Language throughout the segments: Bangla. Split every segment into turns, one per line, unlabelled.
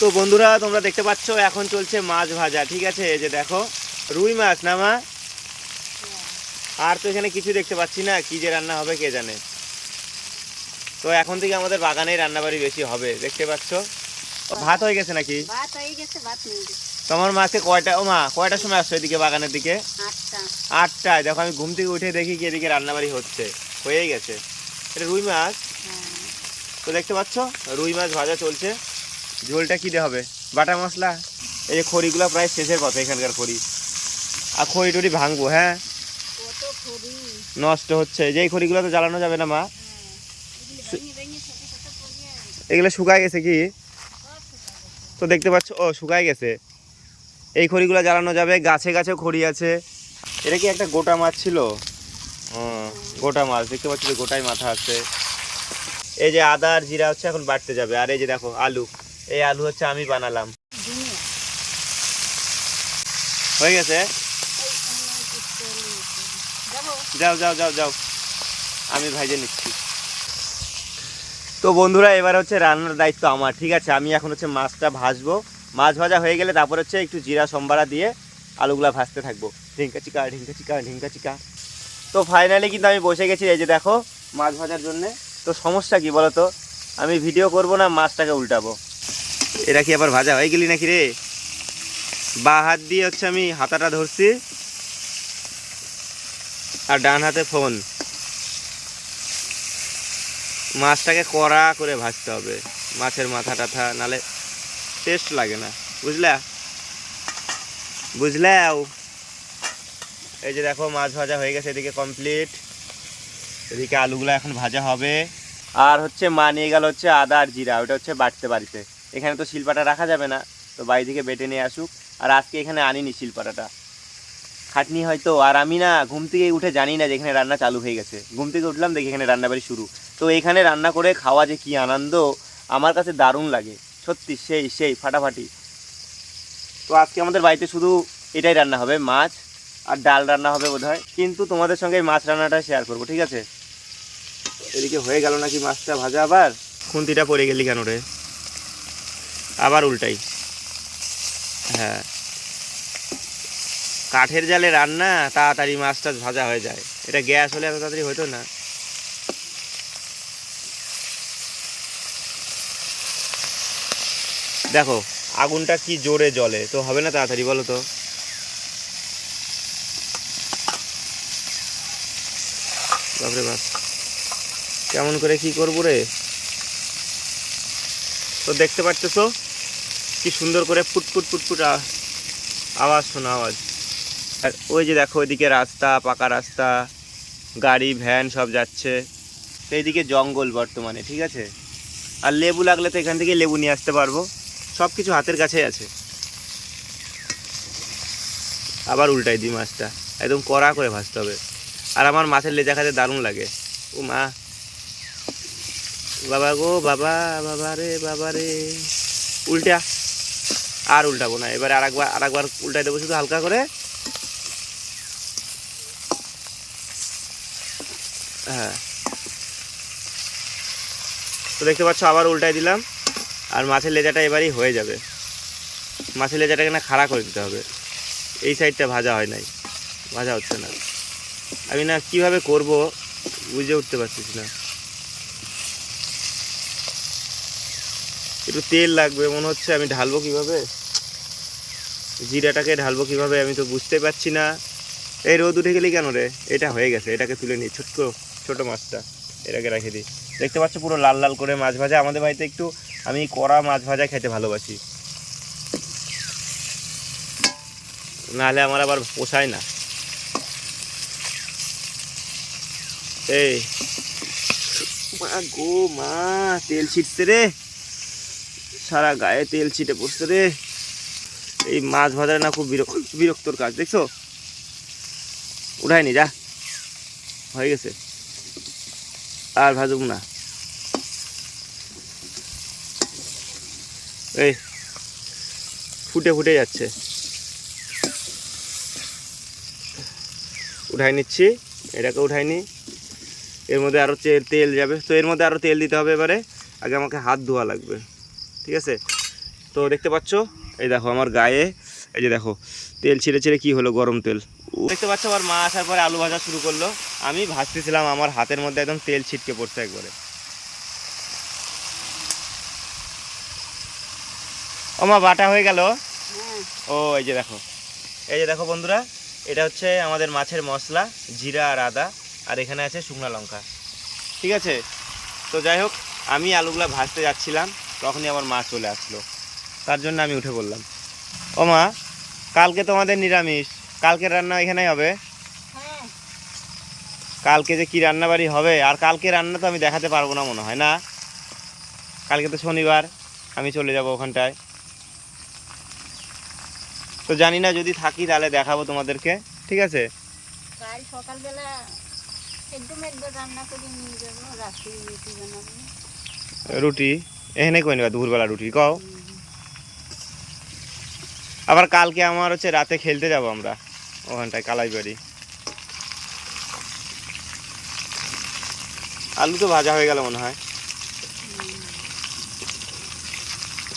তো বন্ধুরা তোমরা দেখতে পাচ্ছ এখন চলছে মাছ ভাজা ঠিক আছে? এই যে দেখো রুই মাছ না মা? আর তো এখানে কিছু দেখতে পাচ্ছি না কি যে রান্না হবে কে জানে? তো এখন থেকে আমাদের বাগানেই রান্নাবাড়ি বেশি হবে দেখতে পাচ্ছ? ভাত হয়ে গেছে নাকি?
হয়ে
তোমার মাকে কয়টা ও মা কয়টার সময় আসছো এদিকে বাগানের দিকে?
আটটা।
আটটায় দেখো আমি ঘুম থেকে উঠে দেখি কি এদিকে রান্নাবাড়ি হচ্ছে হয়েই গেছে। এটা রুই মাছ।
হ্যাঁ।
তো দেখতে পাচ্ছ রুই মাছ ভাজা চলছে। ঝোলটা কি হবে? বাটা মশলা? এই যে খড়িগুলো প্রায় শেষের কথা এখানকার খড়ি। আর খড়ি টড়ি ভাঙবো হ্যাঁ? নষ্ট হচ্ছে। যে এই খড়িগুলো তো জ্বালানো যাবে না মা।
হ্যাঁ এগুলো
শুকায় গেছে কি? তো দেখতে পাচ্ছ ও শুকায় গেছে। এই খড়িগুলো জ্বালানো যাবে। গাছে গাছে খড়ি আছে। এটা কি একটা গোটা মাছ ছিল? গোটা মাছ। দেখতে পাচ্ছ যে গোটাই মাথা আছে। এই যে আদা আর জিরা হচ্ছে এখন বাড়তে যাবে। আর এই যে দেখো আলু। এই আলু হচ্ছে আমি বানালাম। হয়ে গেছে? যাও যাও যাও যাও। আমি ভাইজে নিচ্ছি। তো বন্ধুরা, এবার হচ্ছে রান্নার দায়িত্ব আমার, ঠিক আছে? আমি এখন হচ্ছে মাছটা ভাজবো। মাছ ভাজা হয়ে গেলে তারপর হচ্ছে একটু জিরা সম্বারা দিয়ে আলুগুলা ভাজতে থাকব। ঢিঙ্কা চিকা ঢিঙ্কা চিকা ঢিঙ্কা চিকা। তো ফাইনালি কিন্তু আমি বসে গেছি, এই যে দেখো, মাছ ভাজার জন্যে। তো সমস্যা কি বলো তো আমি ভিডিও করব না, মাছটাকে উল্টাবো। এরা কি আবার ভাজা হয়ে গেলি নাকি রে? বা হাত দিয়ে হচ্ছে আমি হাতাটা ধরছি। আর ডান হাতে ফোন। মাছটাকে কড়া করে ভাজতে হবে। মাছের মাথা টাথা নালে টেস্ট লাগে না। বুঝলা? বুঝলাও এই যে দেখো, মাছ ভাজা হয়ে গেছে এদিকে কমপ্লিট এদিকে আলুগুলো এখন ভাজা হবে। আর হচ্ছে মা নিয়ে গেল হচ্ছে আদা আর জিরা, ওটা হচ্ছে বাটতে বাড়িতে। এখানে তো শিলপাটা রাখা যাবে না। তো বাড়ি থেকে বেটে নিয়ে আসুক। আর আজকে এখানে আনিনি শিলপাটাটা। খাটনি হয়তো, আর আমি না ঘুম থেকে উঠে জানি না যে এখানে রান্না চালু হয়ে গেছে। ঘুম থেকে উঠলাম, দেখি এখানে রান্নাবাড়ি শুরু। তো এখানে রান্না করে খাওয়া যে কি আনন্দ, আমার কাছে দারুণ লাগে। সত্যি, সেই সেই, ফাটাফাটি। তো আজকে আমাদের বাড়িতে শুধু এটাই রান্না হবে, মাছ আর ডাল রান্না হবে বোধহয়। কিন্তু তোমাদের সঙ্গে মাছ রান্নাটা শেয়ার করব, ঠিক আছে? এদিকে হয়ে গেল নাকি মাছটা ভাজা আবার? খুন্তিটা পড়ে গেলি কেন রে? আবার উল্টাই। হ্যাঁ। কাঠের জালে রান্না, তাড়াতাড়ি মাছ টাছ ভাজা হয়ে যায়। এটা গ্যাস হলে এত তাড়াতাড়ি হতো না। দেখো, আগুনটা কি জোরে জ্বলে। তো হবে না তাড়াতাড়ি বলো তো? বাপরে বাপ। কেমন করে কি করব রে? তো দেখতে পাচ্ছ কি সুন্দর করে ফুটফুট ফুটফুট আওয়াজ, শোনা আওয়াজ। আর ওই যে দেখো, ওইদিকে রাস্তা, পাকা রাস্তা, গাড়ি, ভ্যান সব যাচ্ছে। এইদিকে জঙ্গল বর্তমানে, ঠিক আছে? আর লেবু লাগলে তো এখান থেকে লেবু নিয়ে আসতে পারব। সব কিছু হাতের কাছেই আছে। আবার উল্টাই দিই মাছটা। একদম কড়া করে ভাজতে হবে। আর আমার মাছের লেজা খাতে দারুণ লাগে। ও মা। বাবা গো, বাবা বাবা রে বাবা রে। উল্টা আর উল্টাবো না। এবার আরেকবার আরেকবার উল্টাই দেবো শুধু হালকা করে। হ্যাঁ। তো দেখতে পাচ্ছ, আবার উল্টাই দিলাম। আর মাছের লেজাটা এবারই হয়ে যাবে। মাছের লেজাটাকে না খাড়া করে দিতে হবে। এই সাইডটা ভাজা হয় নাই। ভাজা হচ্ছে না। আমি না কীভাবে করব বুঝে উঠতে পারছিস না। একটু তেল লাগবে, মনে হচ্ছে আমি ঢালবো কীভাবে? জিরাটাকে ঢালবো কীভাবে আমি তো বুঝতে পারছি না। এই রোদ উঠে গেলি কেন রে? এটা হয়ে গেছে, এটাকে তুলে নিই ছোট্ট, ছোট মাছটা, এটাকে রেখে দিই দেখতে পাচ্ছ পুরো লাল লাল করে মাছ ভাজা, আমাদের বাড়িতে একটু আমি কড়া মাছ ভাজা খেতে ভালোবাসি। নাহলে আমার আবার পোষায় না। এই, মা গো, মা, তেল ছিটছে রে। সারা গায়ে তেল ছিটে পড়ছে রে। এই মাছ ভাজা না খুব বিরক্ত বিরক্তর কাজ, দেখছ? উঠায়নি, যা। হয়ে গেছে। আর ভাজুক না। এই, ফুটে ফুটে যাচ্ছে। উঠাই নিচ্ছি, এটাকে উঠাই নি। এর মধ্যে আরও তেল যাবে। তো এর মধ্যে আরও তেল দিতে হবে এবারে। আগে আমাকে হাত ধোয়া লাগবে। ঠিক আছে? তো দেখতে পাচ্ছ? এই দেখো আমার গায়ে, এই যে দেখো, তেল ছিঁড়ে ছিঁড়ে কি হলো গরম তেল? দেখতে পাচ্ছ আমার মা আসার পরে আলু ভাজা শুরু করল। আমি ভাজতেছিলাম, আমার হাতের মধ্যে একদম তেল ছিটকে পড়ছে একবারে। ও মা, বাটা হয়ে গেল? ও, এই যে দেখো। এই যে দেখো বন্ধুরা, এটা হচ্ছে আমাদের মাছের মশলা, জিরা আর আদা, আর এখানে আছে শুকনো লঙ্কা। ঠিক আছে? তো যাই হোক, আমি আলুগুলা ভাজতে যাচ্ছিলাম। তখনই আমার মা চলে আসলো। তার জন্য আমি উঠে বললাম ও মা কালকে তোমাদের নিরামিষ কালকে রান্না এখানেই হবে?
হ্যাঁ।
কালকে যে কি রান্না বাড়ি হবে আর কালকে রান্না তো আমি দেখাতে পারব না মনে হয় না? কালকে তো শনিবার আমি চলে যাব ওখানটায়। তো জানি না যদি থাকি তাহলে দেখাবো তোমাদেরকে ঠিক আছে?
কাল সকালবেলা একদম একবার রান্না করে নিয়ে যাব রাত্রি রুটি বানাবো।
রুটি? এখানে কই নিবা দুপুরবেলা রুটি কও। আবার কালকে আমার হচ্ছে রাতে খেলতে যাব আমরা ওখানটায় কালাইবাড়ি। আলু তো ভাজা হয়ে গেল মনে হয়।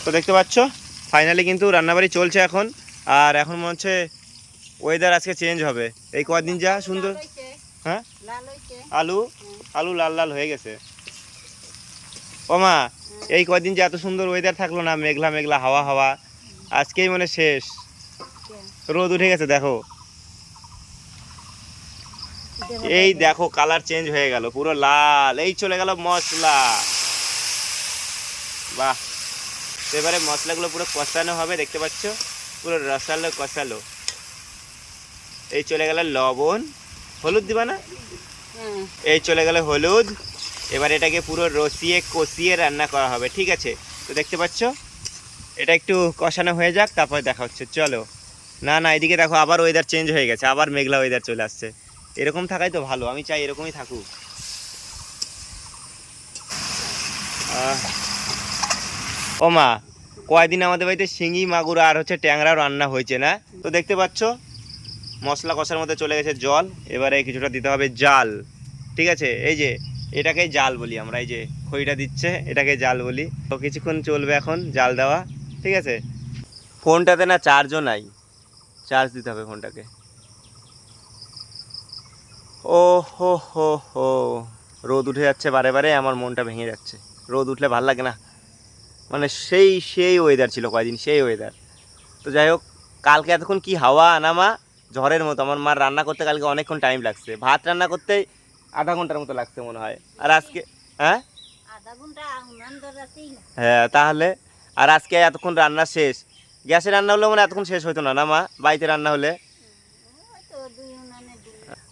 তো দেখতে পাচ্ছ ফাইনালি কিন্তু রান্নাবাড়ি চলছে এখন আর এখন মনে হচ্ছে ওয়েদার আজকে চেঞ্জ হবে। এই কদিন যা সুন্দর হ্যাঁ? আলু? আলু লাল লাল হয়ে গেছে। ও মা এই কদিন যে এত সুন্দর ওয়েদার থাকল না মেঘলা মেঘলা হাওয়া হাওয়া আজকেই মানে শেষ। রোদ উঠে গেছে দেখো। এই দেখো কালার চেঞ্জ হয়ে গেল পুরো লাল এই চলে গেল মশলা। বাহ এবারে মশলাগুলো পুরো কষানো হবে দেখতে পাচ্ছ? পুরো রসালো কষালো। এই চলে গেল লবণ। হলুদ দিবা না? এই চলে গেল হলুদ। এবার এটাকে পুরো রসিয়ে কষিয়ে রান্না করা হবে, ঠিক আছে? তো দেখতে পাচ্ছ? এটা একটু কষানো হয়ে যাক, তারপরে দেখা হচ্ছে। চলো। না না, এদিকে দেখো আবার ওয়েদার চেঞ্জ হয়ে গেছে, আবার মেঘলা ওয়েদার চলে আসছে। এরকম থাকাই তো ভালো, আমি চাই এরকমই থাকুক। ও মা কয়দিন আমাদের বাড়িতে শিঙি, মাগুর আর হচ্ছে ট্যাংরা রান্না হয়েছে না? তো দেখতে পাচ্ছ? মশলা কষার মধ্যে চলে গেছে জল, এবারে কিছুটা দিতে হবে জাল, ঠিক আছে? এই যে এটাকে জাল বলি আমরা, এই যে খইটা দিচ্ছে, এটাকে জাল বলি। তো কিছুক্ষণ চলবে এখন জাল দেওয়া, ঠিক আছে? ফোনটাতে না চার্জও নাই, চার্জ দিতে হবে ফোনটাকে। ও হো হো হো, রোদ উঠে যাচ্ছে বারে বারে, আমার মনটা ভেঙে যাচ্ছে। রোদ উঠলে ভালো লাগে না। মানে সেই সেই ওয়েদার ছিল কয়দিন সেই ওয়েদার তো যাই হোক, কালকে এতক্ষণ কি হাওয়া নামা ঝড়ের মতো। আমার মার রান্না করতে কালকে অনেকক্ষণ টাইম লাগছে। ভাত রান্না করতে আধা ঘণ্টার মতো লাগছে মনে হয়। আর আজকে হ্যাঁ। হ্যাঁ তাহলে আর আজকে এতক্ষণ রান্না শেষ। গ্যাসে রান্না হলে মানে এতক্ষণ শেষ হতো না না মা? বাড়িতে রান্না হলে?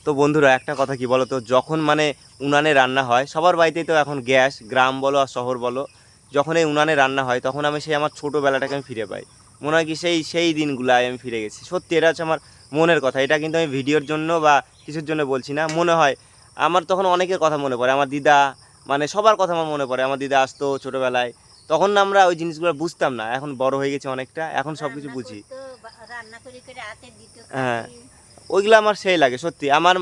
তো
বন্ধুরা একটা কথা কি বলো তো? যখন মানে উনানে রান্না হয় সবার বাড়িতেই তো এখন গ্যাস গ্রাম বলো আর শহর বলো যখন এই উনানে রান্না হয় তখন আমি সেই আমার ছোটোবেলাটাকে আমি ফিরে পাই। মনে হয় কি সেই সেই দিনগুলায় আমি ফিরে গেছি। সত্যি এটা হচ্ছে আমার মনের কথা। এটা কিন্তু আমি ভিডিওর জন্য বা কিছুর জন্য বলছি না। মনে হয় আমার তখন অনেকের কথা মনে পড়ে আমার দিদা মানে সবার কথা আমার মনে পড়ে। আমার দিদা আসতো ছোটোবেলায়। তখন না আমরা ওই জিনিসগুলো বুঝতাম না। এখন বড় হয়ে গেছে অনেকটা এখন সব কিছু বুঝি। হ্যাঁ। ওইগুলো আমার সেই লাগে সত্যি। আমার।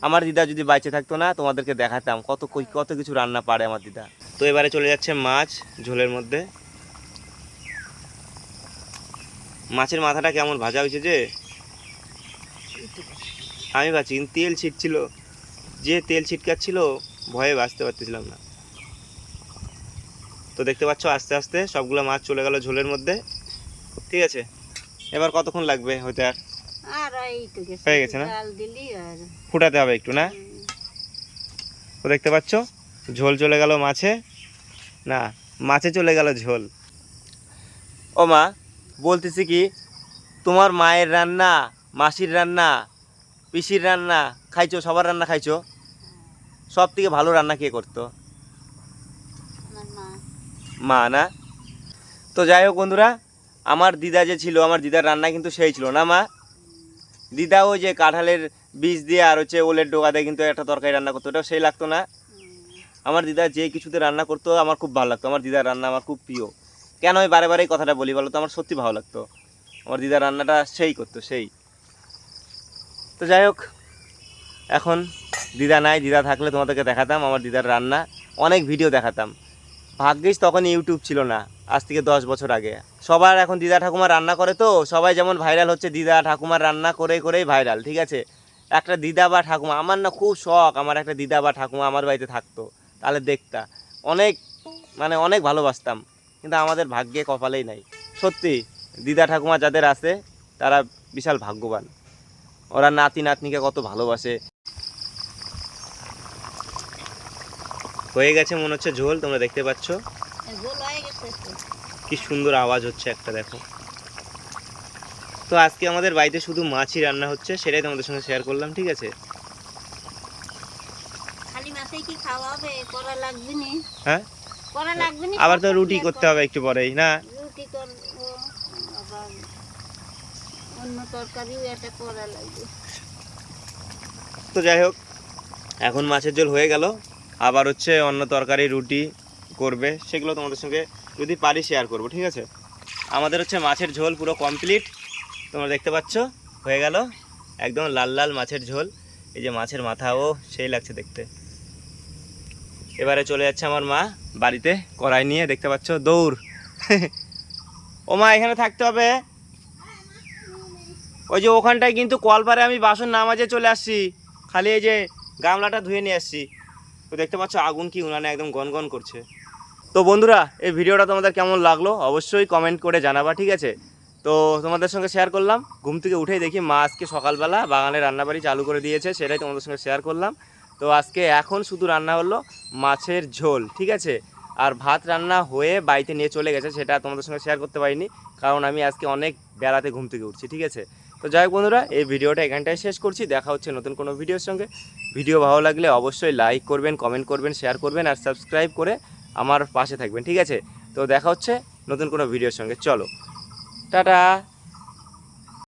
আমার দিদা যদি বাইচে থাকতো না তোমাদেরকে দেখাতাম কত কই- কত কিছু রান্না পারে আমার দিদা। তো এবারে চলে যাচ্ছে মাছ ঝোলের মধ্যে। মাছের মাথাটা কেমন ভাজা হয়েছে যে? আমি ভাবছি কিন্তু তেল ছিটছিল। যে তেল ছিটকাচ্ছিল ভয়ে বাঁচতে পারতেছিলাম না। তো দেখতে পাচ্ছ আস্তে আস্তে সবগুলো মাছ চলে গেল ঝোলের মধ্যে। ঠিক আছে এবার কতক্ষণ লাগবে হতে আর? হয়ে গেছে না? ফুটাতে হবে একটু না? তো দেখতে পাচ্ছ ঝোল চলে গেল মাছে। না মাছে চলে গেল ঝোল। ও মা বলতেছি কি তোমার মায়ের রান্না মাসির রান্না পিসির রান্না খাইছো সবার রান্না খাইছো? সব থেকে ভালো রান্না কে করতো?
মা।
না? তো যাই হোক বন্ধুরা আমার দিদা যে ছিল আমার দিদার রান্না কিন্তু সেই ছিল না মা? দিদা ওই যে কাঁঠালের বীজ দিয়ে আর হচ্ছে ওলের ডোকা দিয়ে কিন্তু একটা তরকারি রান্না করতো ওটাও সেই লাগতো না? আমার দিদা যে কিছুতে রান্না করতো আমার খুব ভালো লাগতো। আমার দিদার রান্না আমার খুব প্রিয়। কেন আমি বারে বারে কথাটা বলি বলো তো? আমার সত্যি ভালো লাগতো। আমার দিদার রান্নাটা সেই করতো সেই। তো যাই হোক এখন দিদা নাই, দিদা থাকলে তোমাদেরকে দেখাতাম, আমার দিদার রান্না, অনেক ভিডিও দেখাতাম। ভাগ্যিস তখন ইউটিউব ছিল না, আজ থেকে দশ বছর আগে। সবার এখন দিদা ঠাকুমা রান্না করে তো, সবাই যেমন ভাইরাল হচ্ছে, দিদা ঠাকুমার রান্না করে করেই ভাইরাল ঠিক আছে? একটা দিদা বা ঠাকুমা, আমার না খুব শখ, আমার একটা দিদা বা ঠাকুমা আমার বাড়িতে থাকতো, তাহলে দেখতা। অনেক মানে অনেক ভালোবাসতাম, কিন্তু আমাদের ভাগ্যে কপালেই নাই। সত্যি, দিদা ঠাকুমা যাদের আছে, তারা বিশাল ভাগ্যবান। ওরা নাতি নাতনিকে কত ভালোবাসে। হয়ে গেছে মনে হচ্ছে ঝোল তোমরা দেখতে পাচ্ছ।
হয়ে।
কি সুন্দর আওয়াজ হচ্ছে একটা দেখো। তো আজকে আমাদের বাড়িতে শুধু মাছই রান্না হচ্ছে সেটাই তোমাদের সঙ্গে শেয়ার করলাম ঠিক আছে? হ্যাঁ? আবার তো রুটি করতে হবে একটু পরেই না? তো যাই হোক এখন মাছের ঝোল হয়ে গেল। আবার হচ্ছে অন্য তরকারি, রুটি করবে, সেগুলো তোমাদের সঙ্গে যদি পারি শেয়ার করব, ঠিক আছে? আমাদের হচ্ছে মাছের ঝোল পুরো কমপ্লিট তোমরা দেখতে পাচ্ছ, হয়ে গেল। একদম লাল লাল মাছের ঝোল। এই যে মাছের মাথাও সেই লাগছে দেখতে। এবারে চলে যাচ্ছে আমার মা বাড়িতে কড়াই নিয়ে, দেখতে পাচ্ছ, দৌড়। ও মা, এখানে থাকতে হবে। ওই যে ওখানটায় কিন্তু কলপারে আমি বাসন না মাজে চলে আসছি। খালি এই যে গামলাটা ধুয়ে নিয়ে আসছি। তো দেখতে পাচ্ছ আগুন কি উনানে একদম গনগন করছে। তো বন্ধুরা, এই ভিডিওটা তোমাদের কেমন লাগল অবশ্যই কমেন্ট করে জানাবা, ঠিক আছে? তো তোমাদের সঙ্গে শেয়ার করলাম, ঘুম থেকে উঠেই দেখি মা আজকে সকালবেলা বাগানে রান্নাবাড়ি চালু করে দিয়েছে, সেটাই তোমাদের সঙ্গে শেয়ার করলাম। তো আজকে এখন শুধু রান্না হলো মাছের ঝোল, ঠিক আছে? আর ভাত রান্না হয়ে বাড়িতে নিয়ে চলে গেছে, সেটা তোমাদের সঙ্গে শেয়ার করতে পারিনি, কারণ আমি আজকে অনেক বেড়াতে ঘুম থেকে উঠছি, ঠিক আছে? তো যাই হোক বন্ধুরা, এই ভিডিওটা এখানটায় শেষ করছি। দেখা হচ্ছে নতুন কোনো ভিডিওর সঙ্গে। ভিডিও ভালো লাগলে অবশ্যই লাইক করবেন কমেন্ট করবেন শেয়ার করবেন আর সাবস্ক্রাইব করে আমার পাশে থাকবেন, ঠিক আছে? তো দেখা হচ্ছে নতুন কোনো ভিডিওর সঙ্গে। চলো, টাটা!